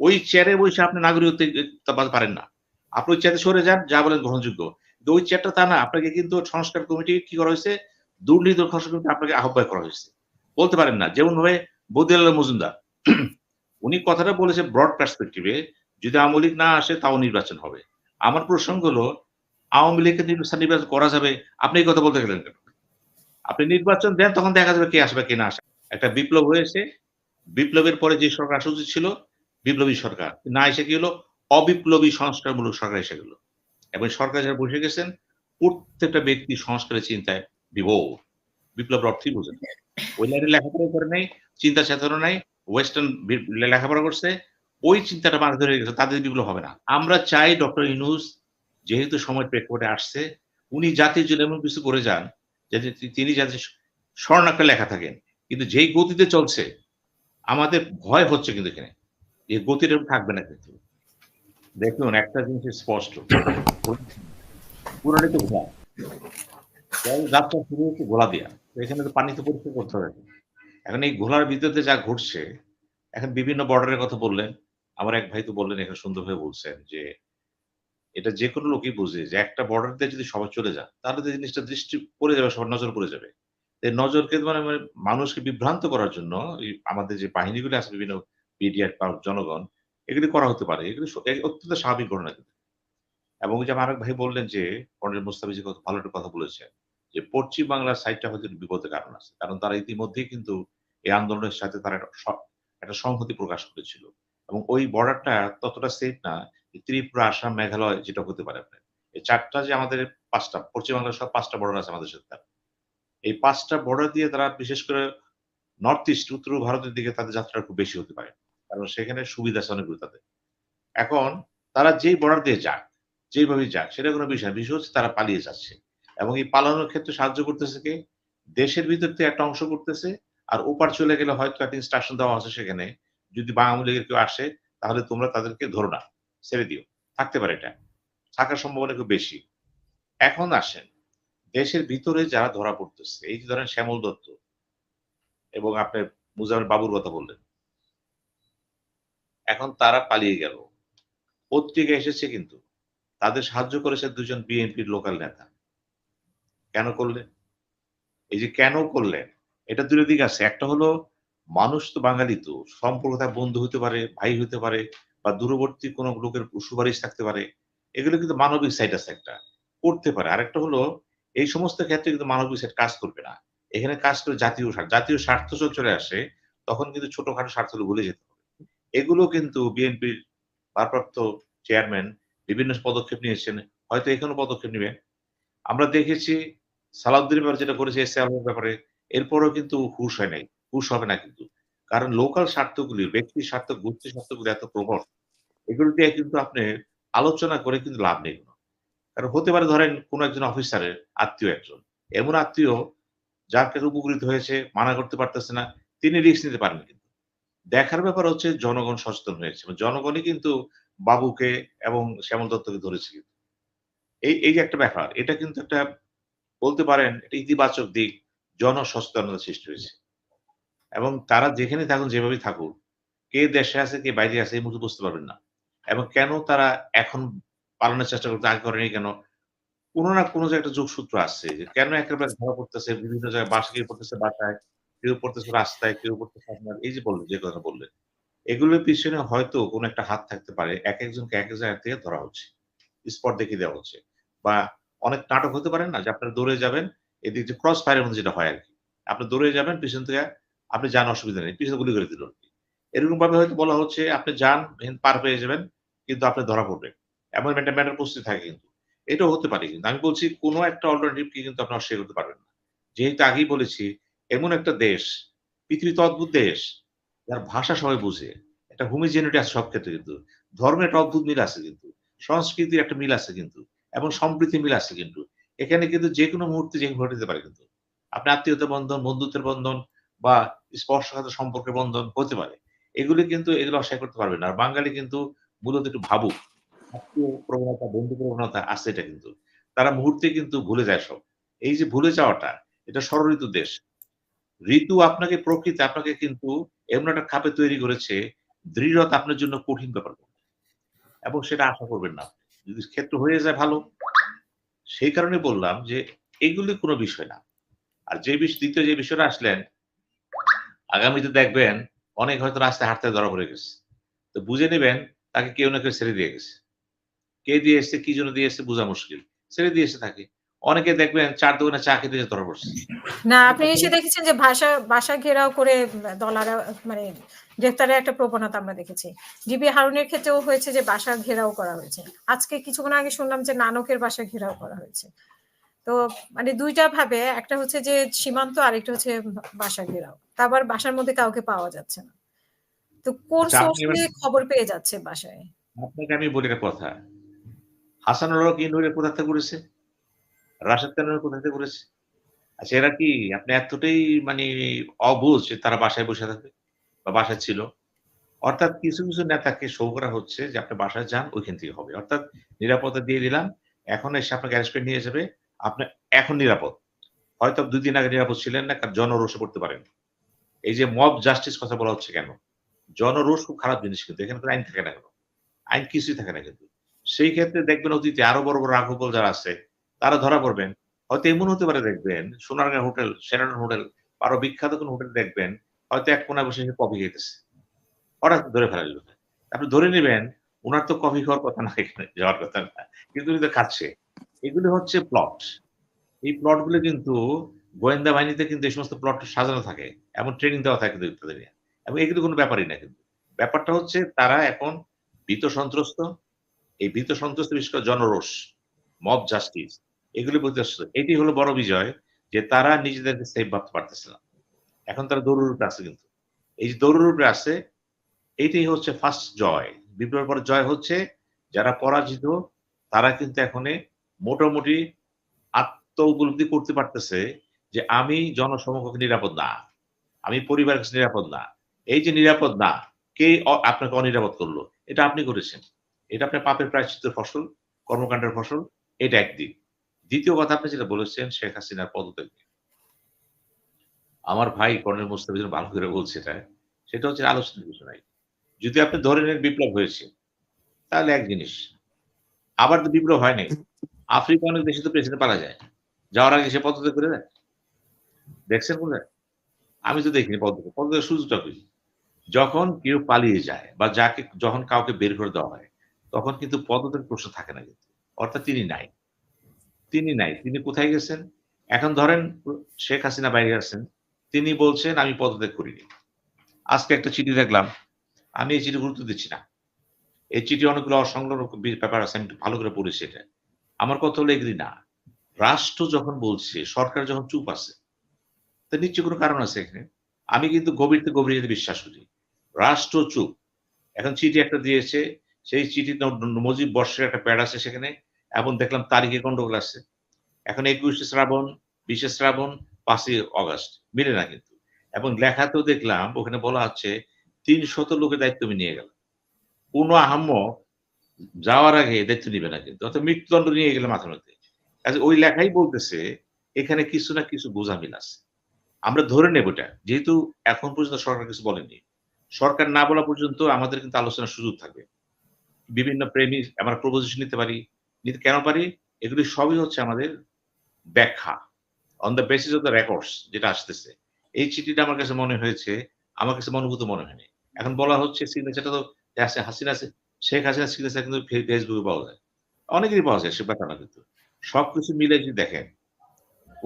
ওই চেয়ারে বসে আপনি নাগরিকত্ব পারেন না। আপনি ওই চেয়ারে সরে যান, যা বলেন গ্রহণযোগ্য। ওই চেয়ারটা তা না, আপনাকে কিন্তু সংস্কার কমিটি কি করা হয়েছে? দুর্নীতি সংস্কার কমিটি আপনাকে আহ্বান করা হয়েছে। বলতে পারেন না যেমন ভাবে বদিয়াল মজুমদার, উনি কথাটা বলেছে ব্রড পার্সপেক্টিভে যদি আওয়ামী লীগ না আসে, তাও নির্বাচন হবে। আমার প্রসঙ্গ হলো, আওয়ামী লীগের নির্বাচন নির্বাচন করা যাবে, আপনি এই কথা বলতে গেলেন কেন? আপনি নির্বাচন দেন, তখন দেখা যাবে কে আসবে, কে না আসবে। একটা বিপ্লব হয়েছে, বিপ্লবের পরে যে সরকার আসা উচিত ছিল বিপ্লবী সরকার। না এসে কি হলো? অবিপ্লবী সংস্কারমূলক সরকার এসে গেল। এবং সরকার যারা বসে গেছেন, প্রত্যেকটা ব্যক্তি সংস্কারের চিন্তায় বিভোর। বিপ্লব অর্থই বোঝেন ওই লাইনে লেখাপড়া করে নাই, চিন্তা চেতনা নাই, ওয়েস্টার্ন লেখাপড়া করছে, ওই চিন্তাটা মাঝে ধরে গেছে তাদের বিপ্লব হবে না। আমরা চাই ডক্টর ইনুস যেহেতু সময় প্রেক্ষাপটে আসছে, উনি জাতির জন্য এমন কিছু করে যান, যাতে তিনি যাতে স্বর্ণাক্ষরে লেখা থাকেন। কিন্তু যেই গতিতে চলছে, আমাদের ভয় হচ্ছে কিন্তু এখানে। এই গতিটা থাকবে না কিন্তু। দেখুন, একটা জিনিস স্পষ্ট। পুরোটাই তো ঘোলা। যাত্রা শুরু হচ্ছে ঘোলা দিয়া। এখানে তো পানি তো পরিষ্কার করতে হবে। এখন এই ঘোলার ভিতরে যা ঘটছে, এখন বিভিন্ন বর্ডারের কথা বললেন। আমার এক ভাই তো বললেন, এখানে সুন্দরভাবে বলছেন যে, এটা যে কোনো লোকই বুঝে যে, একটা বর্ডার দিয়ে যদি সবাই চলে যায় তাহলে তো জিনিসটা দৃষ্টি পড়ে যাবে, সবার নজর পড়ে যাবে। নজরকে মানে মানুষকে বিভ্রান্ত করার জন্য আমাদের যে বাহিনীগুলো আছে, বিভিন্ন মিডিয়ার জনগণ, এগুলি করা হতে পারে। এগুলি অত্যন্ত স্বাভাবিক ঘটনা কিন্তু। এবং যে আমার ভাই বললেন যে কর্নেল মুস্তাফিজি ভালো একটা কথা বলেছেন যে পশ্চিম বাংলার সাইডটা হয়তো বিপদের কারণ আছে। কারণ তারা ইতিমধ্যেই কিন্তু এই আন্দোলনের সাথে তারা একটা সংহতি প্রকাশ করেছিল। এবং ওই বর্ডারটা ততটা সেফ না ত্রিপুরা, আসাম, মেঘালয় যেটা হতে পারে আপনার। এই চারটা যে আমাদের পাঁচটা পশ্চিম বাংলার সব পাঁচটা বর্ডার আছে আমাদের সাথে এই পাঁচটা বর্ডার দিয়ে তারা বিশেষ করে নর্থ ইস্ট উত্তর ভারতের দিকে তাদের যাত্রা খুব বেশি হতে পারে। কারণ সেখানে সুবিধা আছে অনেকগুলো তাদের। এখন তারা যেই বর্ডার দিয়ে যাক যেইভাবে যাক, সেটা কোনো বিষয় বিষয় হচ্ছে তারা পালিয়ে যাচ্ছে। এবং এই পালানোর ক্ষেত্রে সাহায্য করতেছে কে? দেশের ভিতর থেকে একটা অংশ করতেছে আর ওপার চলে গেলে হয়তো একটা ইনস্ট্রাকশন দেওয়া আছে সেখানে। যদি বাঙালি লীগের কেউ আসে, তাহলে তোমরা তাদেরকে ধরো না, ছেড়ে দিও। থাকতে পারে এটা। থাকার সম্ভাবনা খুব বেশি। এখন আসেন, দেশের ভিতরে যারা ধরা পড়তেছে, এই যে ধরেন শ্যামল দত্ত এবং আপনার মুজামের বাবুর কথা বললেন। এখন তারা পালিয়ে গেল। পত্রিকা এসেছে কিন্তু। তাদের সাহায্য করেছে দুজন বিএনপির লোকাল নেতা। কেন করলেন? এই যে কেন করলেন? এটা দুটো দিক আছে একটা হলো, মানুষ তো বাঙালি তো। সম্পর্ক তার বন্ধু হতে পারে, ভাই হতে পারে, বা দূরবর্তী কোনো লোকের সুপারিশ থাকতে পারে। এগুলো কিন্তু মানবিক সাইড আছে একটা। করতে পারে। আরেকটা হলো, এই সমস্ত ক্ষেত্রে কিন্তু মানবিক সাইড কাজ করবে না। এখানে কাজ করে জাতীয় স্বার্থ জাতীয় স্বার্থ চলে আসে, তখন কিন্তু ছোটখাটো স্বার্থগুলো ভুলে যেতে এগুলো কিন্তু বিএনপির ভারপ্রাপ্ত চেয়ারম্যান বিভিন্ন পদক্ষেপ নিয়েছেন, হয়তো এখানে পদক্ষেপ নেবেন আমরা দেখেছি সালাউদ্দিন ব্যাপারে যেটা করেছে এস ব্যাপারে, এরপরেও কিন্তু হুশ হয় নাই, হুশ হবে না কিন্তু। কারণ লোকাল স্বার্থগুলি ব্যক্তির স্বার্থ গোষ্ঠীর স্বার্থগুলি এত প্রবল, এগুলো দিয়ে কিন্তু আপনি আলোচনা করে কিন্তু লাভ নেই কারণ হতে পারে ধরেন কোন একজন অফিসারের আত্মীয় একজন, এমন আত্মীয় যার কাছে উপকৃত হয়েছে, মানা করতে পারতেছে না, তিনি রিস্ক নিতে পারেন কিন্তু। দেখার ব্যাপার হচ্ছে জনগণ সচেতন হয়েছে। জনগণই কিন্তু বাবুকে এবং শ্যামল দত্তকে ধরেছে কিন্তু। এই এই যে একটা ব্যাপার, এটা কিন্তু একটা বলতে পারেন এটা ইতিবাচক দিক, জনসচেতনতা সৃষ্টি হয়েছে। এবং তারা যেখানে থাকুন যেভাবে থাকুন কে দেশে আছে, কে বাইরে আছে, এই মুহূর্তে বুঝতে পারবেন না। এবং কেন তারা এখন পালানোর চেষ্টা করতে আগে করেনি কেন? কোনো না কোনো জায়গায় একটা যোগসূত্র আসছে যে কেন একেবারে ধরা পড়তেছে, বিভিন্ন জায়গায় বাসা কেউ পড়তেছে বাসায় কেউ পড়তেছে রাস্তায়, কেউ পড়তেছে আপনার, এই যে বললেন, যে কথা বললেন, এগুলোর পিছনে হয়তো কোনো একটা হাত থাকতে পারে, এক একজনকে এক এক জায়গা থেকে ধরা হচ্ছে স্পট দেখিয়ে দেওয়া হচ্ছে, বা অনেক নাটক হতে পারে না যে আপনারা দৌড়ে যাবেন, এদিক যে ক্রস ফায়ারের মধ্যে যেটা হয় আর কি, আপনি দৌড়ে যাবেন, পিছন থেকে আপনি যান, অসুবিধা নেই, পিছনে গুলি করে দিল আর কি। এরকম ভাবে হয়তো বলা হচ্ছে, আপনি যান পার পেয়ে যাবেন, কিন্তু আপনি ধরা পড়বেন, এমন একটা ম্যাটার প্রস্তুতি থাকে কিন্তু, এটাও হতে পারে কিন্তু, আমি বলছি কোনো একটা অল্টারনেটিভ কি কিন্তু আপনি অস্বীকার করতে পারবেন না, যেহেতু আগেই বলেছি এমন একটা দেশ পৃথিবীতে অদ্ভুত দেশ, যার ভাষা সবাই বুঝে। একটা হোমিজেনিটি আছে সব ক্ষেত্রে কিন্তু। ধর্মের একটা অদ্ভুত মিল আছে কিন্তু। সংস্কৃতির একটা মিল আছে কিন্তু। এবং সম্প্রীতি মিল আছে কিন্তু। এখানে কিন্তু যে কোনো মুহূর্তে যে ঘটে পারে কিন্তু। আপনি আত্মীয়তা বন্ধন, বন্ধুত্বের বন্ধন বা স্পর্শগত সম্পর্কের বন্ধন হতে পারে। এগুলি কিন্তু এগুলো অস্বীকার করতে পারবে না। আর বাঙালি কিন্তু মূলত একটু ভাবুক। আত্মীয় প্রবণতা বন্ধু প্রবণতা আছে এটা কিন্তু। তারা মুহূর্তে কিন্তু ভুলে যায় সব। এই যে ভুলে যাওয়াটা, এটা ষড়ঋতু দেশ। ঋতু আপনাকে প্রকৃতি, আপনাকে কিন্তু এমন একটা খাপে তৈরি করেছে, দৃঢ়তা আপনার জন্য কঠিন ব্যাপার এবং সেটা আশা করবেন না। যদি ক্ষেত্র হয়ে যায় ভালো, সেই কারণে বললাম যে, এগুলি কোনো বিষয় না। আর যে বিষয় দ্বিতীয় যে বিষয়টা আসলেন, আগামীতে দেখবেন অনেক হয়তো রাস্তায় হাঁটতে ধরা পড়ে গেছে। তো বুঝে নেবেন, তাকে কেউ না কেউ ছেড়ে দিয়ে গেছে। কে দিয়ে এসছে, কি জন্য দিয়ে এসছে, বোঝা মুশকিল। ছেড়ে দিয়ে এসে থাকে। অনেকে দেখবেন চার দোকানে চা খেতে ধরা পড়ছে। না আপনি এসে দেখেছেন যে ভাষা ভাষা ঘেরাও করে দলারা মানে গ্রেফতারের একটা প্রবণতা আমরা দেখেছি। জিবি হারুনের ক্ষেত্রেও হয়েছে যে বাসা ঘেরাও করা হয়েছে। আজকে কিছুক্ষণ আগে শুনলাম যে নানকের বাসা ঘেরাও করা হয়েছে। তো মানে দুইটা ভাবে একটা হচ্ছে যে সীমান্ত আরেকটা হচ্ছে বাসা ঘেরাও। তারপর বাসার মধ্যে কাউকে পাওয়া যাচ্ছে না। তো কোন আচ্ছা, সোর্স এবার- খবর পেয়ে যাচ্ছে বাসায় আপনাকে আমি বলি একটা কথা। ইনুরে কোথা থেকে করেছে? রাশেদ খানের কোথা থেকে করেছে আচ্ছা এরা কি আপনি এতটাই মানে অবুঝ যে তারা বাসায় বসে থাকবে বা বাসায় ছিল? অর্থাৎ কিছু কিছু নেতাকে শো করা হচ্ছে যে আপনি বাসায় যান, ওইখান থেকে হবে। অর্থাৎ নিরাপত্তা দিয়ে দিলাম, এখন এসে আপনাকে অ্যারেস্ট করে নিয়ে যাবে। আপনি এখন নিরাপদ। হয়তো দুই দিন আগে নিরাপদ ছিলেন না, কারণ জনরোষে পড়তে পারেন। এই যে মব জাস্টিস কথা বলা হচ্ছে কেন? জনরোষ খুব খারাপ জিনিস কিন্তু, এখানে তো আইন থাকে না কেন? আইন কিছুই থাকে না কিন্তু। সেই ক্ষেত্রে দেখবেন অতীতে আরও বড় বড় রাঘবল যারা আছে তারা ধরা পড়বেন। হয়তো এমন হতে পারে দেখবেন, সোনারগাঁ হোটেল সেরাটন হোটেল, আরও বিখ্যাত কোন হোটেল দেখবেন, হয়তো এক কোনায় বসে কফি খেতেছে। হঠাৎ ধরে ফেলা যাবে আপনি ধরে নেবেন ওনার তো কফি খাওয়ার কথা না, এখানে যাওয়ার কথা না, কিন্তু উনি তো খাচ্ছে। এগুলি হচ্ছে প্লট। এই প্লটগুলো কিন্তু গোয়েন্দা বাহিনীতে কিন্তু এই সমস্ত প্লট সাজানো থাকে, এমন ট্রেনিং দেওয়া থাকে কিন্তু তাদের এবং এগুলো কোনো ব্যাপারই না কিন্তু। ব্যাপারটা হচ্ছে তারা এখন ভীত সন্ত্রস্ত। এই ভীত সন্ত্রস্ত বিশেষ করে জনরোষ মব জাস্টিস এগুলি প্রতিষ্ঠিত এটি হলো বড় বিজয় যে তারা নিজেদেরকে সেফ ভাবতে পারতেছে না। এখন তারা দৌড়ের উপরে আছে কিন্তু। এই যে দৌড়ের উপরে আছে এইটাই হচ্ছে ফার্স্ট জয়। বিপ্লবের পর জয় হচ্ছে যারা পরাজিত, তারা কিন্তু এখন মোটামুটি আত্ম উপলব্ধি করতে পারতেছে যে আমি জনসমক্ষে নিরাপদ না। আমি পরিবারের কাছে নিরাপদ না। এই যে নিরাপদ না, কে আপনাকে অনিরাপদ করল? এটা আপনি করেছেন। এটা আপনার পাপের প্রায়শ্চিত্তের ফসল, কর্মকাণ্ডের ফসল, এটা একদিক। দ্বিতীয় কথা আপনি যেটা বলেছেন, শেখ হাসিনার পদত্যাগ আমার ভাই কর্নেল মুস্তাফিজুর ভালো করে বলছে এটা। সেটা হচ্ছে আলোচনার বিষয় নাই। যদি আপনি ধরে নেন বিপ্লব হয়েছে, তাহলে এক জিনিস, আবার তো বিপ্লব হয় নাই। আফ্রিকা অনেক দেশে তো প্রেসিডেন্ট পারা যায়। যাওয়ার আগে সে পদত্যাগ করে দেয়। দেখছেন কোথায় আমি তো দেখিনি পদত্যাগ। পদত্যাগ সুযোগটা করি যখন কেউ পালিয়ে যায় বা যাকে, যখন কাউকে বের করে দেওয়া হয়, তখন কিন্তু পদত্যাগ প্রশ্ন থাকে না কিন্তু। অর্থাৎ তিনি নাই। তিনি নাই। তিনি কোথায় গেছেন? এখন ধরেন, শেখ হাসিনা বাইরে আছেন। তিনি বলছেন, আমি পদত্যাগ করিনি। আজকে একটা চিঠি দেখলাম। আমি এই চিঠি গুরুত্ব দিচ্ছি না। এই চিঠি অনেকগুলো অসংলগ্ন ব্যাপার আছে। আমি ভালো করে পড়েছি এটা। আমার কথা হলো এগুলি না। রাষ্ট্র যখন বলছে, সরকার যখন চুপ আছে, তা নিশ্চয় কোনো কারণ আছে এখানে? আমি কিন্তু গভীর থেকে গভীর বিশ্বাস করি। রাষ্ট্র চুপ। এখন চিঠি একটা দিয়েছে। সেই চিঠি মজিব বর্ষের একটা প্যাড আছে সেখানে। এবং দেখলাম তারিখে গন্ডগোল আছে এখন একুশে শ্রাবণ, বিশে শ্রাবণ, পাঁচই অগস্ট, মিলে না কিন্তু। এবং লেখাতেও দেখলাম, ওখানে বলা হচ্ছে তিন শত লোকের দায়িত্ব আমি নিয়ে গেলাম। কোনো আহম্ম যাওয়ার আগে দায়িত্ব নিবে না কিন্তু, অর্থাৎ মৃত্যুদণ্ড নিয়ে গেলে মাথার মধ্যে কাজে ওই লেখাই বলতেছে, এখানে কিছু না কিছু গোজামিল আছে। আমরা ধরে নেব এটা, যেহেতু এখন পর্যন্ত সরকার কিছু বলেনি। সরকার না বলা পর্যন্ত আমাদের কিন্তু আলোচনার সুযোগ থাকবে। বিভিন্ন প্রেমী আমরা প্রপোজিশন নিতে পারি নিতে কেন পারি? এগুলি সবই হচ্ছে আমাদের ব্যাখ্যা on the basis of the records যেটা আসতেছে। এই চিঠিটা আমার কাছে মনে হয়েছে, আমার কাছে মনোভূত মনে হয়নি। এখন বলা হচ্ছে সিগনেচারটা তো আছে, হাসিনা শেখ হাসিনা সিগনেচার কিন্তু ফেসবুকে পাওয়া যায়। অনেকেরই পাওয়া যায়, সে ব্যাপার না কিন্তু। সবকিছু মিলে যদি দেখেন,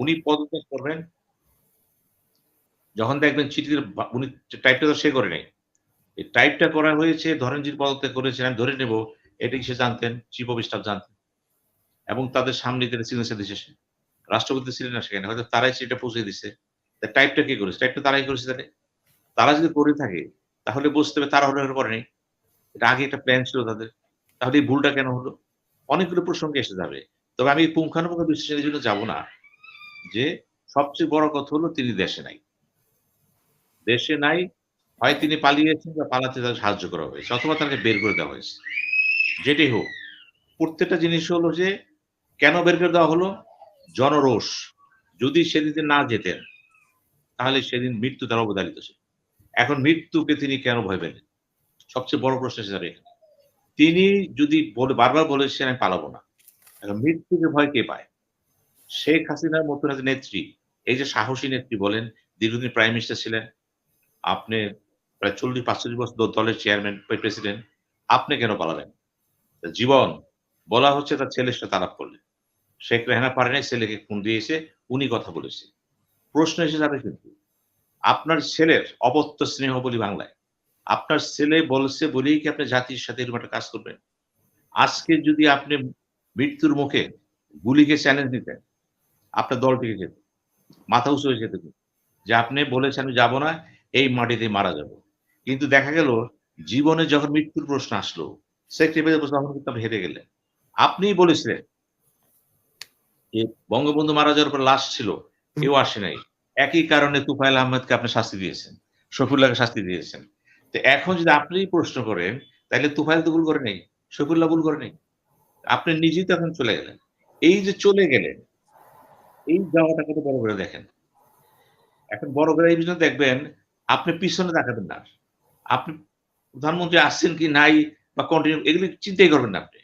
উনি পদত্যাগ করবেন, যখন দেখবেন চিঠির উনি টাইপটা তো সে করে নেই। এই টাইপটা করা হয়েছে ধরেন যে পদত্যাগ করেছেন, আমি ধরে নেব, এটাই সে জানতেন চিফ অফ স্টাফ জানতেন। এবং তাদের সামনে তিনি সিগনেচার দিচ্ছে সে রাষ্ট্রপতি ছিলেন না সেখানে, হয়তো তারাই সেটা পৌঁছে দিচ্ছে তা টাইপটা কে করেছে? টাইপটা তারাই করেছে তাহলে? তারা যদি করে থাকে, তাহলে বুঝতে হবে তারা হলে করে নেই এটা আগে একটা প্ল্যান ছিল তাদের। তাহলে এই ভুলটা কেন হলো? অনেকগুলো প্রসঙ্গে এসে যাবে। তবে আমি পুঙ্খানুপুঙ্খ বিশ্লেষণের জন্য যাব না। যে সবচেয়ে বড় কথা হলো তিনি দেশে নাই। দেশে নাই, হয় তিনি পালিয়েছেন বা পালাতে তাকে সাহায্য করা হয়েছে অথবা তাকে বের করে দেওয়া হয়েছে। যেটি হোক, প্রত্যেকটা জিনিস হলো যে কেন বের করে দেওয়া হলো? জনরোষ। যদি সেদিন না যেতেন, তাহলে সেদিন মৃত্যু তার অবধারিত ছিল। এখন মৃত্যুকে তিনি কেন ভয় পেলেন? সবচেয়ে বড় প্রশ্ন এখানে। তিনি যদি বারবার বলেছেন, আমি পালাবো না। এখন মৃত্যুকে ভয় কে পায়? শেখ হাসিনার মতো একটা নেত্রী, এই যে সাহসী নেত্রী বলেন, দীর্ঘদিন প্রাইম মিনিস্টার ছিলেন, আপনি প্রায় চল্লিশ, পাঁচচল্লিশ বছর দলের চেয়ারম্যান প্রেসিডেন্ট, আপনি কেন পালাবেন জীবন, বলা হচ্ছে তার ছেলের সাথে আলাপ করলে শেখ রেহানা পারে নাই, ছেলেকে ফোন দিয়েছে, উনি কথা বলেছে। প্রশ্ন এসে যাবে কিন্তু, আপনার ছেলের অবত্য স্নেহ বলি বাংলায়, আপনার ছেলে বলছে বলেই কি আপনি জাতির সাথে এরকম একটা কাজ করবেন? আজকে যদি আপনি মৃত্যুর মুখে গুলিকে চ্যালেঞ্জ দিতেন, আপনার দল থেকে যেত, মাথা উঁচু হয়ে যেত যে আপনি বলেছেন, আমি যাব না, এই মাটিতে মারা যাব। কিন্তু দেখা গেল, জীবনে যখন মৃত্যুর প্রশ্ন আসলো, সেক্রেটারি তখন কিন্তু হেরে গেলেন। আপনিই বলেছিলেন বঙ্গবন্ধু মারা যাওয়ার পর লাশ ছিল, কেউ আসে নাই। একই কারণে তুফাইল আহমেদকে আপনি শাস্তি দিয়েছেন, শফিউল্লাহকে শাস্তি দিয়েছেন। তো এখন যদি আপনি প্রশ্ন করেন, তাহলে তুফাইল তো ভুল করে নেই, শফিউল্লাহ ভুল করে নেই। আপনি নিজেই তো এখন চলে গেলেন। এই যে চলে গেলেন, এই যাওয়াটা কত বড় করে দেখেন। এখন বড় করে এই বিষয়ে দেখবেন, আপনি পিছনে দেখাবেন না। আপনি প্রধানমন্ত্রী আসছেন কি নাই বা কন্টিনিউ এগুলি চিন্তাই করবেন না আপনি।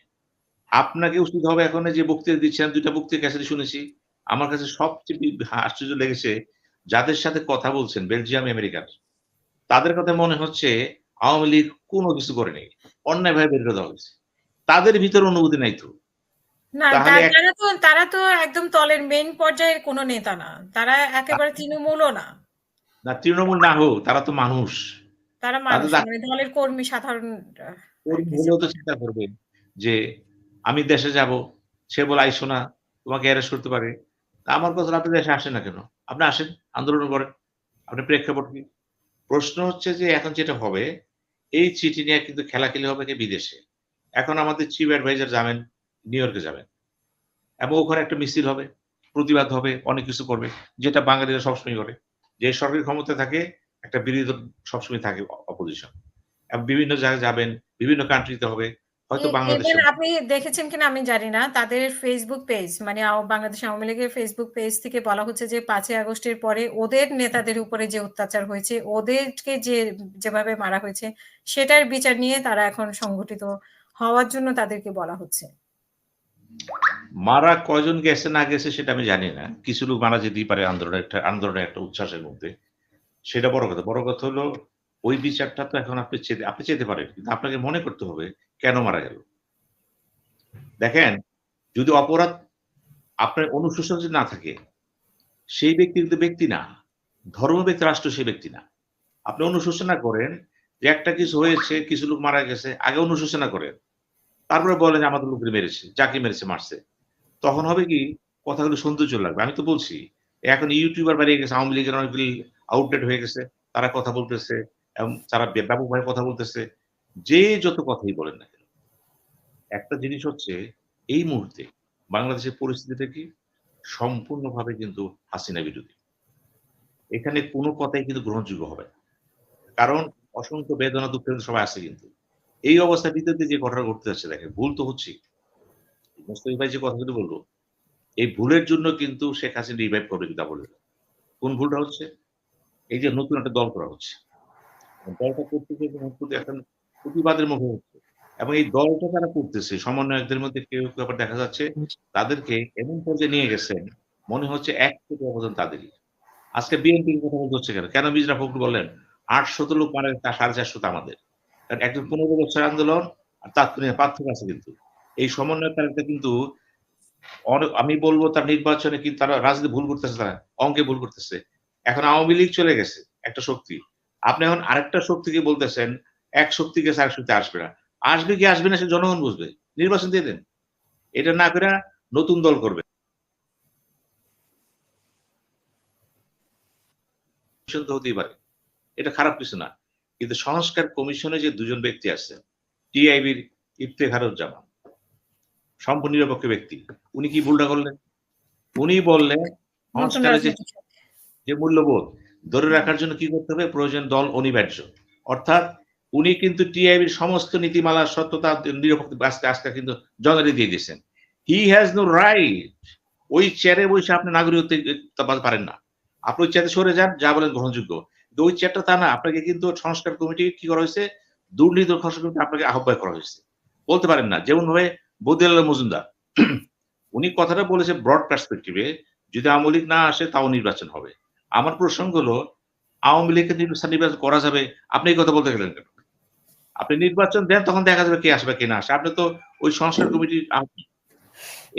আপনাকে উচিত হবে এখন যে বক্তৃতা দিচ্ছেন দুইটা বক্তৃতা কাছে শুনেছি। আমার কাছে সবচেয়ে আশ্চর্য লেগেছে যাদের সাথে কথা বলছেন বেলজিয়াম আমেরিকার তাদের কথা মনে হচ্ছে আওয়ামী লীগ কোনো কিছু করে নেই অন্যায়ভাবে বের করে দেওয়া হয়েছে। তাদের ভিতরে অনুভূতি নাই তো। না তারা তো তারা তো একদম তলের মেইন পর্যায়ের কোনো নেতা না। তারা একেবারে তৃণমূলও না। না তৃণমূল না হোক তারা তো মানুষ। তারা মানুষ মানে দলের কর্মী সাধারণ চিন্তা করবে যে আমি দেশে যাব, সে বলে, আইসো না, তোমাকে অ্যারেস্ট করতে পারে। আমার কথা আপনি দেশে আসেন না কেন? আপনি আসেন আন্দোলন করেন আপনি প্রেক্ষাপট কি প্রশ্ন হচ্ছে যে, এখন যেটা হবে, এই চিঠি নিয়ে কিন্তু খেলাখেলি হবে কি বিদেশে? এখন আমাদের চিফ অ্যাডভাইজার যাবেন নিউ ইয়র্কে যাবেন। এবং ওখানে একটা মিছিল হবে, প্রতিবাদ হবে, অনেক কিছু করবে, যেটা বাঙালিরা সবসময় করে। যে সরকারি ক্ষমতা থাকে, একটা বিরোধী সবসময় থাকে অপোজিশন বিভিন্ন জায়গায় যাবেন, বিভিন্ন কান্ট্রিতে হবে। হয়তো বাংলাদেশে আপনি দেখেছেন কিনা আমি জানি না তাদের ফেসবুক পেজ মানে বাংলাদেশ আওয়ামী লীগের ফেসবুক পেজ থেকে বলা হচ্ছে যে পাঁচই আগস্টের পরে ওদের নেতাদের উপরে যে অত্যাচার হয়েছে ওদেরকে যে যেভাবে মারা হয়েছে সেটার বিচার নিয়ে তারা এখন সংগঠিত হওয়ার জন্য তাদেরকে বলা হচ্ছে। মারা কয়জন গেছে না গেছে সেটা আমি জানি না। কিছু লোক মারা যেতেই পারে আন্দোলনের একটা আন্দোলনের একটা উচ্ছ্বাসের মধ্যে। সেটা বড় কথা। বড় কথা হলো ওই বিচারটা তো এখন আপনি চেতে আপনি চেতে পারেন। কিন্তু আপনাকে মনে করতে হবে কেন মারা গেল? দেখেন, যদি অপরাধ আপনার যদি না থাকে, সেই ব্যক্তি কিন্তু ব্যক্তি না। ধর্ম ব্যক্তি, রাষ্ট্র সেই ব্যক্তি না। আপনি অনুশোচনা করেন যে একটা কিছু হয়েছে, কিছু লোক মারা গেছে, আগে অনুশোচনা করেন। তারপরে বলেন আমাদের লোকের মেরেছে, যাকে মেরেছে, মারছে। তখন হবে কি, কথাগুলো সৌন্দর্য লাগবে। আমি তো বলছি, এখন ইউটিউবার বাড়িয়ে গেছে, আওয়ামী লীগের অনেকগুলি আউটডেট হয়ে গেছে। তারা কথা বলতেছে, এবং তারা ব্যাপকভাবে কথা বলতেছে। যে যত কথাই বলেন না কেন, একটা জিনিস হচ্ছে এই মুহূর্তে বাংলাদেশের পরিস্থিতিটা কি? সম্পূর্ণভাবে কিন্তু হাসিনা বিরোধী। এখানে কোনো কথাই কিন্তু গ্রহণযোগ্য হবে না। কারণ অসংখ্য বেদনা দুঃখ সবাই আছে কিন্তু। এই অবস্থার ভিতরে যে ঘটনা ঘটতে যাচ্ছে, দেখেন, ভুল তো হচ্ছেই। মোস্তফি ভাই যে কথাগুলো বলল, এই ভুলের জন্য কিন্তু শেখ হাসিনা রিভাইভ করবে কিন্তু বলে কোন ভুলটা হচ্ছে? এই যে নতুন একটা দল করা হচ্ছে। দলটা করতে প্রতি এখন প্রতিবাদের মুখে হচ্ছে। এবং এই দলটা তারা করতেছে, সমন্বয়কদের মধ্যে কেউ কেউ আবার দেখা যাচ্ছে তাদেরকে এমন পর্যায়ে নিয়ে গেছেন, মনে হচ্ছে এক কোটি অবদান তাদেরই। আজকে বিএনপির কথা বলতে হচ্ছে কেন? কেন মিজরা ফখরুল বললেন আটশত লোক মারা তার সাড়ে চারশো আমাদের। কারণ একজন পনেরো বছর আন্দোলন আর তাৎক্ষণিক পার্থক্য আছে কিন্তু। এই সমন্বয় তালিকা কিন্তু অনেক- আমি বলব তার নির্বাচনে কিন্তু তারা রাজনীতি ভুল করতেছে, তারা অঙ্কে ভুল করতেছে। এখন আওয়ামী লীগ চলে গেছে, একটা শক্তি। আপনি এখন আরেকটা শক্তিকে বলতেছেন এক শক্তি গেছে আরেক শক্তি আসবে না। আসবে কি আসবে না সে জনগণ বুঝবে। নির্বাচন দিয়ে দেন। এটা না করে নতুন দল করবে। তো হতেই পারে। এটা খারাপ কিছু না। কিন্তু সংস্কার কমিশনে যে দুজন ব্যক্তি আছে টিআইবির ইফতেখারুজ্জামান সম্পূর্ণ নিরপেক্ষ ব্যক্তি উনি কি ভুলটা করলেন? উনি বললেন সংস্কারের। যে মূল্যবোধ ধরে রাখার জন্য কি করতে হবে? প্রয়োজন দল অনিবার্য। অর্থাৎ উনি কিন্তু টিআইবির সমস্ত নীতিমালার সত্যতা, নিরপেক্ষ আস্তে কিন্তু জনগণে দিয়ে দিয়েছেন। হি হ্যাজ নো রাইট ওই চেয়ারে বসে আপনি নাগরিকত্ব পারেন না। আপনি ওই চেয়ারে সরে যান, যা বলেন গ্রহণযোগ্য। কিন্তু ওই চেয়ারটা তা না, আপনাকে কিন্তু সংস্কার কমিটি কি করা হয়েছে? দুর্নীতি খসড়া কমিটি আপনাকে আহ্বান করা হয়েছে। বলতে পারেন না যেমন ভাবে বদিয়াল মজুমদার। উনি কথাটা বলেছে ব্রড পার্সপেক্টিভে যদি আওয়ামী লীগ না আসে, তাও নির্বাচন হবে। আমার প্রসঙ্গ হলো, আওয়ামী লীগের নির্বাচন করা যাবে। আপনি এই কথা বলতে গেলেন কেন? আপনি নির্বাচন দেন, তখন দেখা যাবে কে আসবে, কে না আপনি তো ওই সংস্কার কমিটির।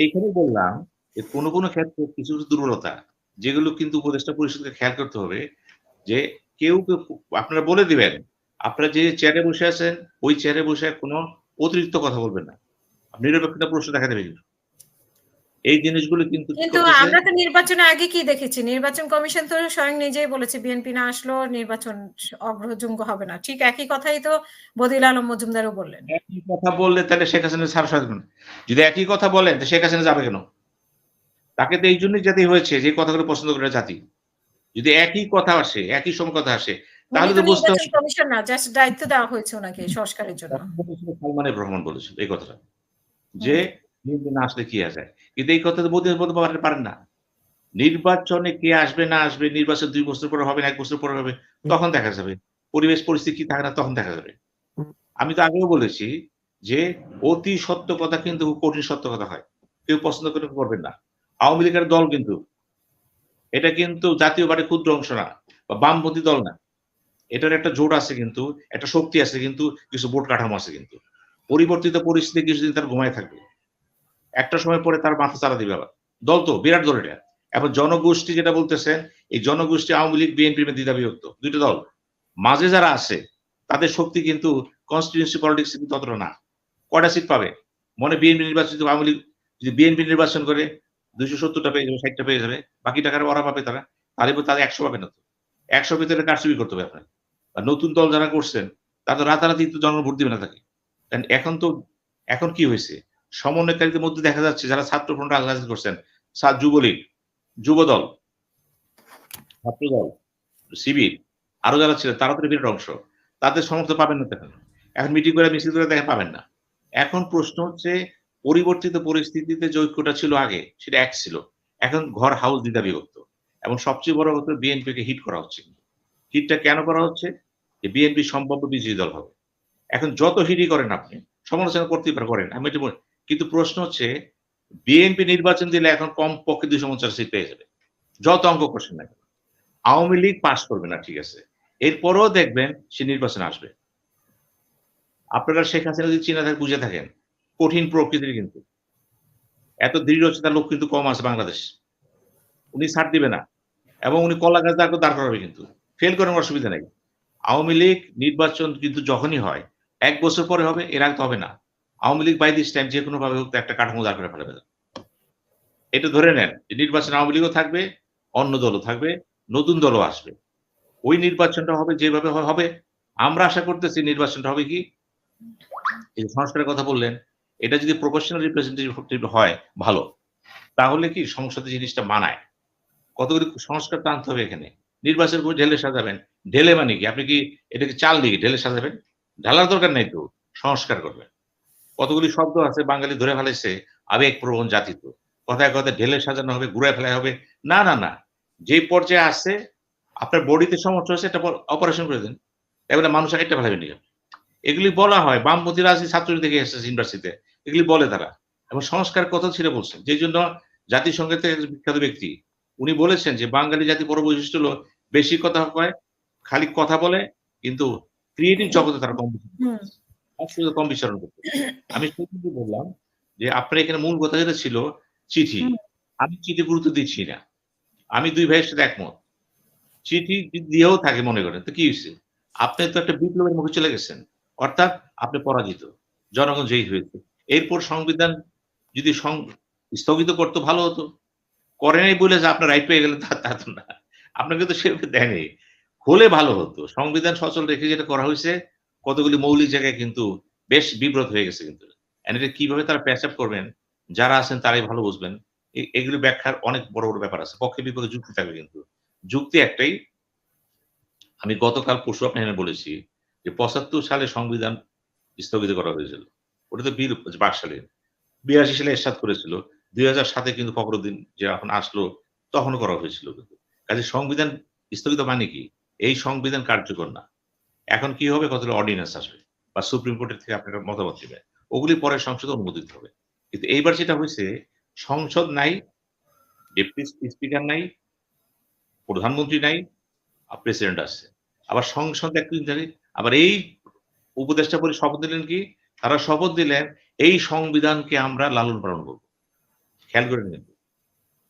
এইখানে বললাম যে কোন কোন ক্ষেত্রে কিছু কিছু দুর্বলতা, যেগুলো কিন্তু উপদেষ্টা পরিষদকে খেয়াল করতে হবে যে কেউ আপনারা বলে দিবেন, আপনারা যে চেয়ারে বসে আছেন, ওই চেয়ারে বসে কোনো অতিরিক্ত কথা বলবেন না নিরপেক্ষতা প্রশ্ন দেখা দেবে কিন্তু এই জিনিসগুলো কিন্তু কিন্তু আমরা তো নির্বাচনের আগে কি দেখেছি? নির্বাচন কমিশন তো স্বয়ং নিজেই বলেছে বিএনপি না আসলো নির্বাচন অগ্রহযোগ্য হবে না। ঠিক একই কথাই তো বদিল আলম মজুমদারও বললেন। একই কথা বললে তাহলে শেখ হাসিনা ছাড় সাজবে না যদি একই কথা বলেন তো শেখ হাসিনা যাবে কেন? তাকে তো এই জন্যই জাতি হয়েছে যে কথাগুলো পছন্দ করে জাতি। যদি একই কথা আসে একই সময় কথা আসে তাহলে তো বুঝতে নির্বাচন কমিশন না জাস্ট দায়িত্ব দেওয়া হয়েছে ওনাকে সংস্কারের জন্য। সালমানের ভ্রমণ বলেছিল এই কথাটা। যে বিএনপি না আসলে কি আছে কিন্তু এই কথা তো বোধ বলতে পারেন- না। নির্বাচনে কে আসবে না আসবে, নির্বাচন দুই বছর পরে হবে না, এক বছর পরে হবে, তখন দেখা যাবে। পরিবেশ পরিস্থিতি কি থাকে না, তখন দেখা যাবে। আমি তো আগেও বলেছি যে অতি সত্য কথা কিন্তু কঠিন সত্য কথা হয়। কেউ পছন্দ করে করবেন না। আওয়ামী লীগের দল কিন্তু, এটা কিন্তু জাতীয় পার্টি ক্ষুদ্র অংশ না বা বামপন্থী দল না। এটার একটা জোট আছে কিন্তু, একটা শক্তি আছে কিন্তু, কিছু বোর্ড কাঠামো আছে কিন্তু। পরিবর্তিত পরিস্থিতি কিছুদিন তার ঘুমায় থাকবে। একটা সময় পরে তার মাথা চালা দিবে আবার। দল তো, বিরাট দল এটা। এখন জনগোষ্ঠী যেটা বলতেছেন এই জনগোষ্ঠী আওয়ামী লীগ বিএনপি দ্বিধা বিভক্ত দুইটা দল। মাঝে যারা আছে, তাদের শক্তি কিন্তু কনস্টিটিউন্সি পলিটিক্স কিন্তু ততটা না। কয়টা সিট পাবে? মনে বিএনপি নির্বাচন যদি আওয়ামী লীগ যদি বিএনপি নির্বাচন করে, দুইশো সত্তরটা পেয়ে যাবে, ষাটটা পেয়ে যাবে, বাকি টাকার ওরা পাবে তারা। তাহলে তাদের একশো পাবে না তো। একশো ভিতরে কারচুপি করতে হবে আপনার? আর নতুন দল যারা করছেন, তারা তো রাতারাতি তো জনগণ ভোট দিবে না তাকে। কারণ এখন তো, এখন কি হয়েছে? সমন্বয়কারীদের মধ্যে দেখা যাচ্ছে যারা ছাত্র ফ্রন্ট রাজনীতি করছেন। যুবলীগ, যুবদল, ছাত্রদল, শিবির, আরও যারা ছিলেন তারা তো বিরাট অংশ। তাদের সমর্থন পাবেন না তখন এখন মিটিং করে মিছিল করে দেখেন পাবেন না। এখন প্রশ্ন হচ্ছে, পরিবর্তিত পরিস্থিতিতে যে ঐক্যটা ছিল আগে, সেটা এক ছিল। এখন ঘর হাউস দ্বিধা বিভক্ত এবং সবচেয়ে বড় কথা, বিএনপিকে হিট করা হচ্ছে। হিটটা কেন করা হচ্ছে? যে বিএনপি সম্ভাব্য বিজয়ী দল হবে। এখন যত হিটই করেন আপনি, সমালোচনা করতেই পারে করেন। আমি এটা কিন্তু প্রশ্ন হচ্ছে, বিএনপি নির্বাচন দিলে এখন কম পক্ষে দুইশো পঞ্চাশ সিট পেয়ে যাবে। যত অঙ্ক করছেন না কেন। আওয়ামী লীগ পাশ করবে না, ঠিক আছে। এরপরও দেখবেন সে নির্বাচনে আসবে। আপনারা শেখ হাসিনা যদি চীনা থাকে বুঝে থাকেন, কঠিন প্রকৃতির কিন্তু। এত দৃঢ়চেতা লোক কিন্তু কম আছে বাংলাদেশ। উনি ছাড় দিবে না। এবং উনি কলা গাছ দাঁড় দাঁড় করাবে কিন্তু। ফেল করার অসুবিধা নেই। আওয়ামী লীগ নির্বাচন কিন্তু যখনই হয়, এক বছর পরে হবে, এর আগে তো হবে না। Awami League by this time যে কোনো ভাবে হোক, একটা কাঠামো দাঁড় করে ফেলবে। এটা ধরে নেন নির্বাচন আওয়ামী লীগও থাকবে, অন্য দলও থাকবে, নতুন দলও আসবে। ওই নির্বাচনটা হবে যেভাবে হবে। আমরা আশা করতেছি নির্বাচনটা হবে কি? এই সংস্কারের কথা বললেন, এটা যদি প্রফেশনাল রিপ্রেজেন্টেটিভ হয়, ভালো। তাহলে কি সংসদে জিনিসটা মানায়? কতগুলি সংস্কার তো আনতে হবে এখানে। নির্বাচন ঢেলে সাজাবেন। ঢেলে মানে কি? আপনি কি এটাকে চাল দিয়ে ঢেলে সাজাবেন? ঢালার দরকার নেই তো। সংস্কার করবেন। কতগুলি শব্দ আছে বাঙালি ধরে ফেলেছে আবেগ প্রবণ জাতি তো। কথায় কথায় ঢেলে সাজানো হবে ঘুরে ফেলা হবে। না না না। যে পর্যায়ে আসছে, আপনার বডিতে সমস্যা হচ্ছে এটা অপারেশন করে দেন। এবারে মানুষ একটা ফেলাবেন এগুলি বলা হয়, বামপন্থী রাজনীতি ছাত্র থেকে এসেছে ইউনিভার্সিটিতে এগুলি বলে তারা। এবং সংস্কার কথা ছিল বলছেন যেই জন্য জাতিসংঘের বিখ্যাত ব্যক্তি, উনি বলেছেন যে বাঙালি জাতি বড় বৈশিষ্ট্য হলো, বেশি কথা কয় খালি কথা বলে, কিন্তু ক্রিয়েটিভ জগতে তারা কম কম বিচরণ করতে আমি সেদিনই বললাম যে আপনার এখানে মূল কথা যেটা ছিল চিঠি। আমি চিঠি গুরুত্ব দিচ্ছি না। আমি দুই ভাইয়ের সাথে একমত। চিঠি দিয়েও থাকে মনে করেন। তো কি হয়েছে? আপনি তো একটা বিপ্লবের মুখে চলে গেছেন। অর্থাৎ আপনি পরাজিত। জনগণ জয়ী হয়েছে। এরপর সংবিধান যদি স্থগিত করতো ভালো হতো। করে নাই বলে যে আপনার রাইট পেয়ে গেলেন তা তা তো না। আপনাকে তো সেভাবে দেয়নি। হলে ভালো হতো। সংবিধান সচল রেখে যেটা করা হয়েছে কতগুলি মৌলিক জায়গায় কিন্তু বেশ বিব্রত হয়ে গেছে কিন্তু। এটা কীভাবে তারা প্যাচ আপ করবেন, যারা আছেন তারাই ভালো বুঝবেন। এগুলি ব্যাখ্যার অনেক বড় বড় ব্যাপার আছে। পক্ষে বিপক্ষে যুক্তি থাকবে কিন্তু। যুক্তি একটাই, আমি গতকাল পরশু আপনার বলেছি যে পঁচাত্তর সালে সংবিধান স্থগিত করা হয়েছিল। ওটা তো বিল বাক সালে, বিরাশি সালে এরশাদ করেছিল। দুই হাজার সাতে কিন্তু ফখরুদ্দিন যে এখন আসলো, তখনও করা হয়েছিল কিন্তু। কাজে সংবিধান স্থগিত মানে কি? এই সংবিধান কার্যকর না। এখন কি হবে? কতগুলো অর্ডিন্যান্স আসবে? বা সুপ্রিম কোর্টের থেকে আপনারা মতামত দিবেন ওগুলি পরে সংসদে অনুমোদিত হবে। কিন্তু এইবার যেটা হয়েছে, সংসদ নাই ডেপুটি স্পিকার নাই প্রধানমন্ত্রী নাই, আর প্রেসিডেন্ট আছে আবার সংসদ একদিন জানি, আবার এই উপদেষ্টা পরি শপথ দিলেন কি? তারা শপথ দিলেন, এই সংবিধানকে আমরা লালন পালন করব। খেয়াল করে নিন।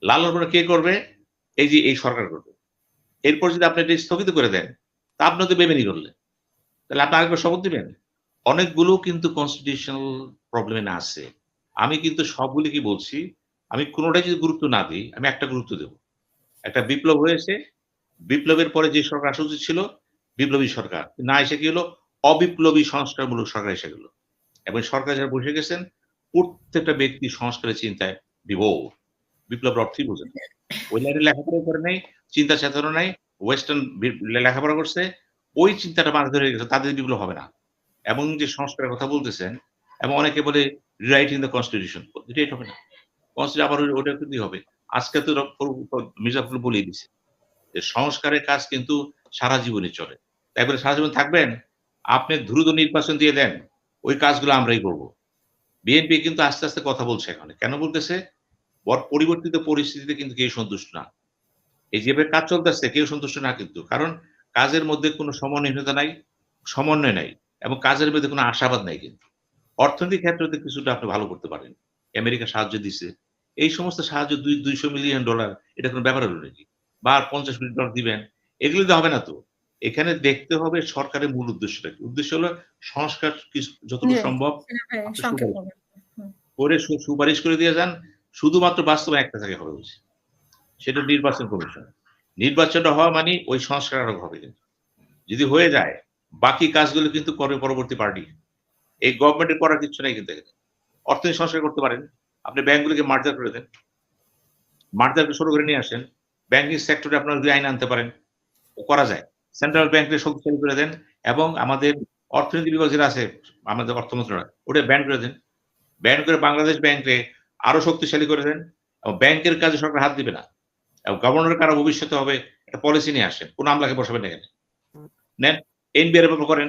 লালন পালন কে করবে? এই যে এই সরকার করবে। এরপর যদি আপনি এটা স্থগিত করে দেন, তা আপনি তো বেমেনি করলেন তাহলে আপনি আরেকবার শপথ দিবেন? অনেকগুলো কিন্তু কনস্টিটিউশনাল প্রবলেমে আছে। আমি কিন্তু সবগুলি কি বলছি, আমি কোনোটাই যদি গুরুত্ব না দিই, আমি একটা গুরুত্ব দেব। একটা বিপ্লব হয়েছে, বিপ্লবের পরে যে সরকার আসা উচিত ছিল, বিপ্লবী সরকার। না এসে কি হলো? অবিপ্লবী সংস্কারমূলক সরকার এসে গেল। এবং সরকার যারা বসে গেছেন, প্রত্যেকটা ব্যক্তি সংস্কারের চিন্তায় বিভোর। বিপ্লব অর্থই বোঝেন ওই লাইনে লেখাপড়া করে নাই চিন্তা চেতনা নাই ওয়েস্টার্ন লেখাপড়া করছে ওই চিন্তাটা মাঝে ধরে গেছে তাদের বিপ্লব হবে না। এবং যে সংস্কারের কথা বলতেছেন, এবং অনেকে বলে রিরাইটিং দ্য কনস্টিটিউশন রিরাইট হবে না। কনস্টিটিউশন আবার ওটা কিন্তু হবে। আজকে তো মির্জাফর বলিয়ে দিছে যে সংস্কারের কাজ কিন্তু সারা জীবনে চলে। তাই বলে সারা জীবন থাকবেন, আপনি দ্রুত নির্বাচন দিয়ে দেন, ওই কাজগুলো আমরাই করব। বিএনপি কিন্তু আস্তে আস্তে কথা বলছে এখন। কেন বলতেছে? বর পরিবর্তিত পরিস্থিতিতে কিন্তু কেউ সন্তুষ্ট না। এই যেভাবে কাজ চলতেছে, কেউ সন্তুষ্ট না কিন্তু। কারণ কাজের মধ্যে কোনো সমন্বয়হীনতা নাই সমন্বয় নাই এবং কাজের মধ্যে কোনো আশাবাদ নাই কিন্তু। অর্থনৈতিক ক্ষেত্রে কিছুটা আপনি ভালো করতে পারেন। আমেরিকা সাহায্য দিছে। এই সমস্ত সাহায্য দুই দুইশো মিলিয়ন ডলার এটা কোনো ব্যাপার হলো নাকি? বা আর পঞ্চাশ মিলিয়ন ডলার দিবেন? এগুলো তো হবে না তো। এখানে দেখতে হবে সরকারের মূল উদ্দেশ্যটা কি? উদ্দেশ্য হলো সংস্কার যতটুকু সম্ভব হ্যাঁ, সুপারিশ- করবেন। করে সুপারিশ করে দিয়ে যান। শুধুমাত্র বাস্তবে একটা জায়গায় হবে সেটা নির্বাচন কমিশন। নির্বাচনটা হওয়া মানে ওই সংস্কার আরও হবে কিন্তু। যদি হয়ে যায়, বাকি কাজগুলো কিন্তু করবে পরবর্তী পার্টি। এই গভর্নমেন্টের করার কিছু নেই কিন্তু অর্থনীতি সংস্কার করতে পারেন। আপনি ব্যাংকগুলিকে মার্জার করে দেন। মার্জারকে শুরু করে নিয়ে আসেন। ব্যাংকিং সেক্টরে আপনারা আইন আনতে পারেন করা যায়। সেন্ট্রাল ব্যাংকে শক্তিশালী করে দেন এবং আমাদের অর্থনীতি বিভাগ যেটা আছে, আমাদের অর্থ মন্ত্রণালয়, ওটা ব্যান করে দেন। ব্যান করে বাংলাদেশ ব্যাংকে আরও শক্তিশালী করে দেন। এবং ব্যাংকের কাজে সরকার হাত দিবে না। গভর্নর কারা ভবিষ্যতে হবে, একটা পলিসি নিয়ে আসেন, কোন আমলাকে বসাবেন এখানে। নেন এনবিআর ব্যাপার করেন।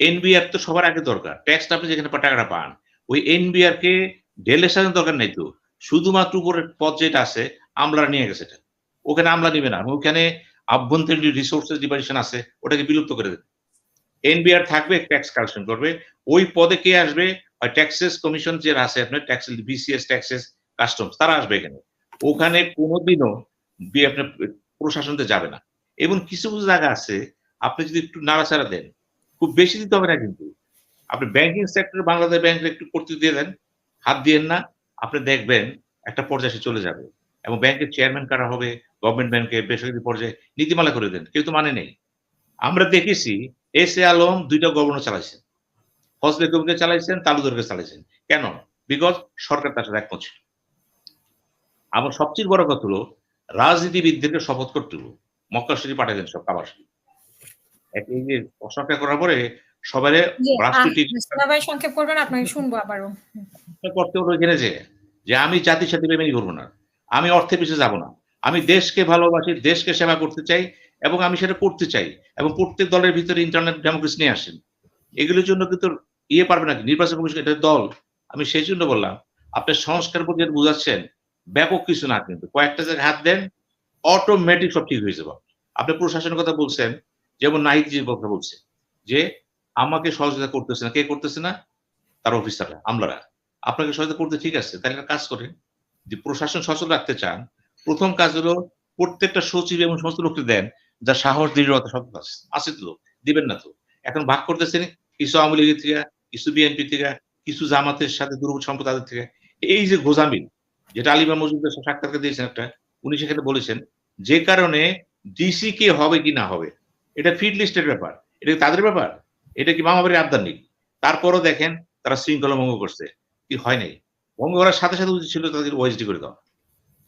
এনবিআর তো সবার আগে দরকার ট্যাক্সটা আপনি যেখানে টাকাটা পান। ওই এনবিআর কে ডেলেশনের দরকার নেই তো। শুধুমাত্র উপরের পদ যেটা আছে, আমলারা নিয়ে গেছে এটা। ওখানে আমলা নিবে না। ওখানে আভ্যন্তরীণ রিসোর্সেস ডিভাইশন আছে, ওটাকে বিলুপ্ত করে দেবে। এনবিআর থাকবে ট্যাক্স কালেকশন করবে। ওই পদে কে আসবে? হয় ট্যাক্সেস কমিশন যে আছে আপনার ট্যাক্স বিসিএস ট্যাক্সেস কাস্টমস তারা আসবে এখানে। ওখানে কোনোদিনও বি- আপনার প্রশাসনতে যাবে না। এবং কিছু কিছু জায়গা আছে, আপনি যদি একটু নাড়াচাড়া দেন, খুব বেশি দিতে হবে না কিন্তু। আপনি ব্যাংকিং সেক্টর বাংলাদেশ ব্যাংকে একটু করতে দিয়ে দেন, হাত দিয়েন না, আপনি দেখবেন একটা পর্যায়ে চলে যাবে। এবং ব্যাংকের চেয়ারম্যান কারা হবে গভর্নমেন্ট ব্যাংকে বেসরকারি পর্যায়ে নীতিমালা করে দেন, কেউ তো মানে নেই। আমরা দেখেছি এস এ আলম দুইটা গভর্নর চালাইছেন। ফজলে কবিকে চালাইছেন তালুদরকে চালাইছেন। কেন? বিকজ সরকার তার সাথে একমত ছিল। আমার সবচেয়ে বড় কথা হলো রাজনীতিবিদদেরকে শপথ করতে হলো মক্কা শরীফ পাঠাতেন সব কাবার শরীফ। এই যে করার পরে সবাই রাষ্ট্রটি সংক্ষেপ করবেন আপনাকে শুনব আবারও। করতে হলো এখানে যে যে আমি জাতির সাথে বেমেনি করব না। আমি অর্থের পিছিয়ে যাব না। আমি দেশকে ভালোবাসি দেশকে সেবা করতে চাই এবং আমি সেটা করতে চাই এবং প্রত্যেক দলের ভিতরে ইন্টারনেট ডেমোক্রেসি নিয়ে আসেন। এগুলোর জন্য কিন্তু ইয়ে পারবে না নির্বাচন কমিশন এটা দল। আমি সেই জন্য বললাম আপনি সংস্কার প্রতি বুঝাচ্ছেন ব্যাপক কিছু না কিন্তু। কয়েকটা জায়গায় হাত দেন অটোমেটিক সব ঠিক হয়ে যাবে। আপনি প্রশাসনের কথা বলছেন, যেমন নাহিদজির কথা বলছে, যে আমাকে সহযোগিতা করতেছে না। কে করতেছে না? তার অফিসাররা, আমলারা। আপনাকে সহায়তা করতে ঠিক আছে তাহলে একটা কাজ করেন, যে প্রশাসন সচল রাখতে চান, প্রথম কাজ হলো প্রত্যেকটা সচিব এবং সমস্ত লোককে দেন, যা সাহস, দৃঢ়তা সব আছে। তো দিবেন না তো। এখন ভাগ করতেছেন কিছু আওয়ামী লীগের থেকে, কিছু বিএনপি থেকে, কিছু জামাতের সাথে দুর্বল সম্পদ তাদের থেকে। এই যে গোজামিল যেটা আলিমা মজুমদার সাক্ষাৎকার দিয়েছেন একটা, উনি সেখানে বলেছেন, যে কারণে ডিসি কে হবে কি না হবে, এটা ফিড লিস্টের ব্যাপার। এটা তাদের ব্যাপার? এটা কি মামাবাড়ির আবদার তারপরও দেখেন তারা শৃঙ্খলা ভঙ্গ করছে। কি হয় নাই? ভঙ্গ করার সাথে সাথে উচিত ছিল তাদের ওএসডি করে দেওয়া।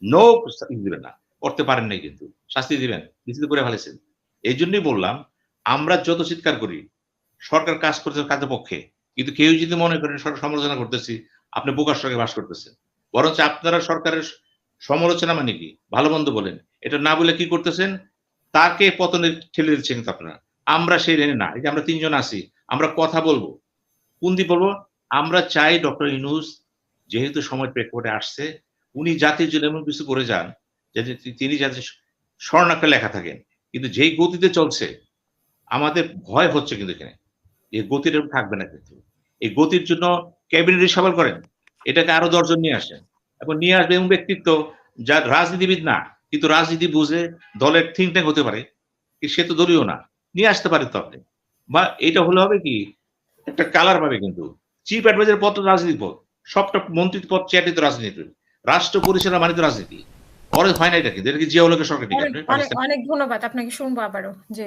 নো দিবেন না। করতে পারেন নাই কিন্তু। শাস্তি দিবেন, নিশ্চিত করে ফেলেছেন। এই জন্যই বললাম, আমরা যত চিৎকার করি, সরকার কাজ করতে কাজের পক্ষে, কিন্তু কেউ যদি মনে করেন সরকার সমালোচনা করতেছি, আপনি বোকার সঙ্গে বাস করতেছেন। বরঞ্চ আপনারা সরকারের সমালোচনা মানে কি? ভালো মন্দ বলেন। এটা না বলে কি করতেছেন? তাকে পতনে ঠেলে দিচ্ছেন কিন্তু আপনারা। আমরা সেই রেনে না। এই যে আমরা তিনজন আছি, আমরা কথা বলব। কোন দিয়ে বলব? আমরা চাই ডক্টর ইনুস যেহেতু সময় প্রেক্ষাপটে আসছে, উনি জাতির জন্য এমন কিছু করে যান যাতে তিনি যাতে স্বর্ণাক্ষরে লেখা থাকেন। কিন্তু যেই গতিতে চলছে, আমাদের ভয় হচ্ছে কিন্তু এখানে। এই এরকম থাকবে না কিন্তু। এই গতির জন্য ক্যাবিনেট সফল করেন। এটাকে আরও দশজন নিয়ে আসে। এবং নিয়ে আসবে এমন ব্যক্তিত্ব যার রাজনীতিবিদ না কিন্তু রাজনীতি বুঝে দলের থিঙ্ক ট্যাঙ্ক হতে পারে সে তো দলীয় না। নিয়ে আসতে পারে তো আপনি। বা এটা হলে হবে কি একটা কালার পাবে কিন্তু। চিফ অ্যাডভাইজার পদ তো রাজনীতি পদ সবটা মন্ত্রী পদ চেয়ারটি তো রাজনীতি রাষ্ট্র পরিচালনা মানে তো রাজনীতি। পরে হয় না এটা কিন্তু এটা কি জিয়াউলকে সরকার অনেক ধন্যবাদ আপনাকে শুনব আবারও যে